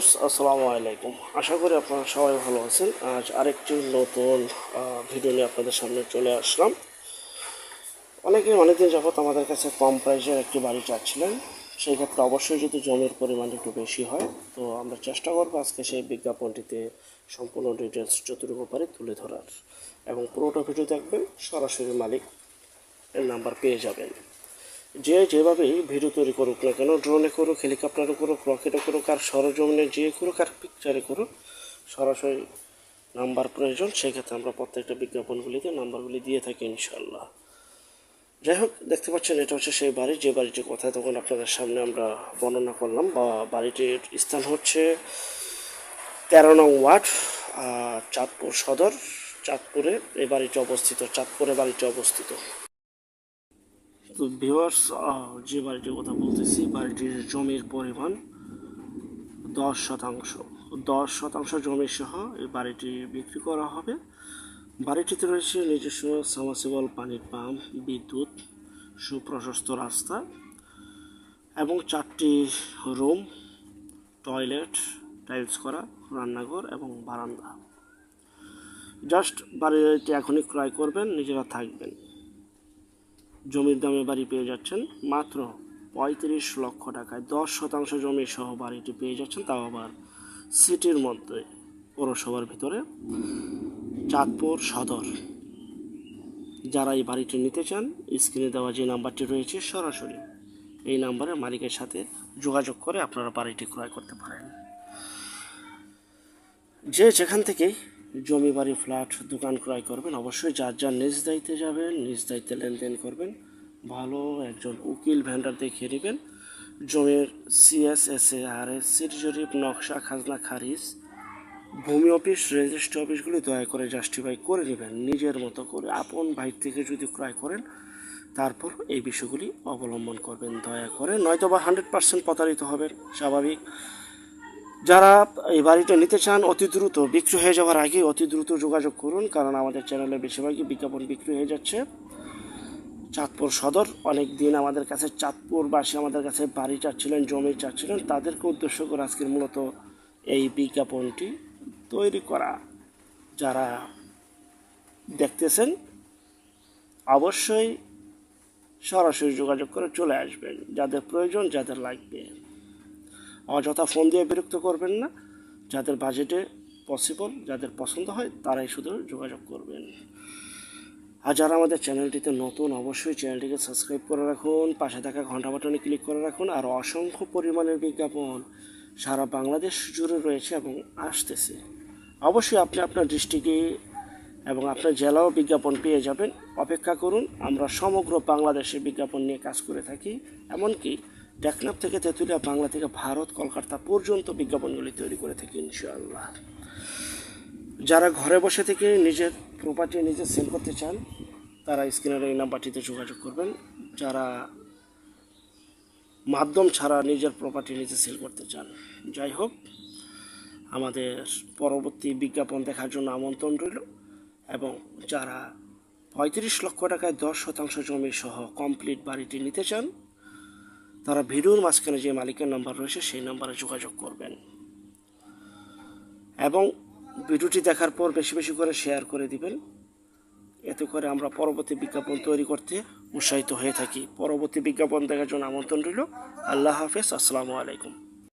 Viewers, আসসালামু আলাইকুম। আশা করি আপনারা সবাই ভালো আছেন। আজ আরেকটি নতুন ভিডিও নিয়ে আপনাদের সামনে চলে আসলাম। অনেকে অনেকদিন যাবত আমাদের কাছে কম প্রাইসের একটি বাড়ি চাচ্ছিলেন। সেই ক্ষেত্রে অবশ্যই যদি জমির পরিমাণ একটু বেশি হয়, তো আমরা চেষ্টা করব আজকে সেই বিজ্ঞাপনটিতে সম্পূর্ণ ডিটেলস যতটুকু পারি তুলে ধরার। এবং পুরোটা ভিডিও দেখবেন, সরাসরি মালিক এর নাম্বার পেয়ে যাবেন। যে যেভাবেই ভিডিও তৈরি করুক না কেন ড্রোনে করুক হেলিকপ্টারে করুক রকেটে করুক, আর সরজমিনে যে করুক, আর পিকচারে করুক, সরাসরি নাম্বার প্রয়োজন, সেক্ষেত্রে আমরা প্রত্যেকটা বিজ্ঞাপনগুলিতে নাম্বারগুলি দিয়ে থাকি ইনশাল্লাহ যাই হোক, দেখতে পাচ্ছেন, এটা হচ্ছে সেই বাড়ি। যে বাড়িটির কথা তখন আপনাদের সামনে আমরা বর্ণনা করলাম, বা বাড়িটির স্থান হচ্ছে তেরো নং ওয়ার্ড চাঁদপুর সদর, চাঁদপুরে এই বাড়িটি অবস্থিত, চাঁদপুরে বাড়িটি অবস্থিত। তো ভিউয়ার্স যে বাড়িটির কথা বলতেছি, বাড়িটির জমির পরিমাণ দশ শতাংশ। দশ শতাংশ জমি সহ এই বাড়িটি বিক্রি করা হবে। বাড়িটিতে রয়েছে নিজস্ব সামাসিবল পানির পাম্প, বিদ্যুৎ, সুপ্রশস্ত রাস্তা এবং চারটি রুম, টয়লেট, টাইলস করা, রান্নাঘর এবং বারান্দা। জাস্ট বাড়িটি এখনই ক্রয় করবেন, নিজেরা থাকবেন। জমির দামে বাড়ি পেয়ে যাচ্ছেন মাত্র পঁয়ত্রিশ লক্ষ টাকায়। দশ শতাংশ জমি সহ বাড়িটি পেয়ে যাচ্ছেন, তাও আবার সিটির মধ্যে, পৌরসভার ভিতরে। চাঁদপুর সদর। যারা এই বাড়িটি নিতে চান, স্ক্রিনে দেওয়া যে নাম্বারটি রয়েছে, সরাসরি এই নাম্বারে মালিকের সাথে যোগাযোগ করে আপনারা বাড়িটি ক্রয় করতে পারেন। যে যেখান থেকেই জমি বাড়ি, ফ্ল্যাট, দোকান ক্রয় করবেন, অবশ্যই যার যার নিজ দায়িত্বে যাবেন, নিজ দায়িত্বে লেনদেন করবেন। ভালো একজন উকিল ভেন্ডার দেখিয়ে নেবেন জমির সিএসএসএ আর সির জরিপ নকশা, খাজনা, খারিজ, ভূমি অফিস, রেজিস্ট্রি অফিসগুলি দয়া করে জাস্টিফাই করে নেবেন নিজের মতো করে আপন ভাই থেকে যদি ক্রয় করেন, তারপর এই বিষয়গুলি অবলম্বন করবেন। দয়া করে নয়তো বা হান্ড্রেড পার্সেন্ট প্রতারিত হবেন, স্বাভাবিক। যারা এই বাড়িটা নিতে চান, অতি দ্রুত বিক্রি হয়ে যাওয়ার আগে অতি দ্রুত যোগাযোগ করুন, কারণ আমাদের চ্যানেলে বেশিরভাগই বিজ্ঞাপন বিক্রি হয়ে যাচ্ছে। চাঁদপুর সদর। অনেক দিন আমাদের কাছে চাঁদপুরবাসী আমাদের কাছে বাড়ি চাচ্ছিলেন, জমি চাচ্ছিলেন। তাদেরকে উদ্দেশ্য করে আজকের মূলত এই বিজ্ঞাপনটি তৈরি করা। যারা দেখতেছেন, অবশ্যই সরাসরি যোগাযোগ করে চলে আসবেন। যাদের প্রয়োজন, যাদের লাগবে। অযথা ফোন দিয়ে বিরক্ত করবেন না। যাদের বাজেটে পসিবল যাদের পছন্দ হয়, তারাই শুধু যোগাযোগ করবেন। আর যারা আমাদের চ্যানেলটিতে নতুন, অবশ্যই চ্যানেলটিকে সাবস্ক্রাইব করে রাখুন, পাশে থাকা ঘণ্টা বাটনে ক্লিক করে রাখুন, আর অসংখ্য পরিমাণের বিজ্ঞাপন সারা বাংলাদেশ জুড়ে রয়েছে এবং আসতেছে। অবশ্যই আপনি আপনার ডিস্ট্রিক্টে এবং আপনার জেলাও বিজ্ঞাপন পেয়ে যাবেন। অপেক্ষা করুন, আমরা সমগ্র বাংলাদেশে বিজ্ঞাপন নিয়ে কাজ করে থাকি, এমনকি টেকনাফ থেকে তেঁতুলিয়া, বাংলা থেকে ভারত, কলকাতা পর্যন্ত বিজ্ঞাপনগুলি তৈরি করে থাকি ইনশাআল্লাহ। যারা ঘরে বসে থেকে নিজের প্রপার্টি নিজে সেল করতে চান, তারা স্ক্রিনের এই নাম্বারটিতে যোগাযোগ করবেন। যারা মাধ্যম ছাড়া নিজের প্রপার্টি নিজে সেল করতে চান। যাই হোক, আমাদের পরবর্তী বিজ্ঞাপন দেখার জন্য আমন্ত্রণ রইল এবং যারা পঁয়ত্রিশ লক্ষ টাকায় দশ শতাংশ জমি সহ কমপ্লিট বাড়িটি নিতে চান, তারা ভিডিওর মাঝখানে যে মালিকের নাম্বার রয়েছে, সেই নাম্বারে যোগাযোগ করবেন। এবং ভিডিওটি দেখার পর বেশি বেশি করে শেয়ার করে দিবেন। এতে করে আমরা পরবর্তী বিজ্ঞাপন তৈরি করতে উৎসাহিত হয়ে থাকি। পরবর্তী বিজ্ঞাপন দেখার জন্য আমন্ত্রণ রইল। আল্লাহ হাফেজ। আসসালামু আলাইকুম।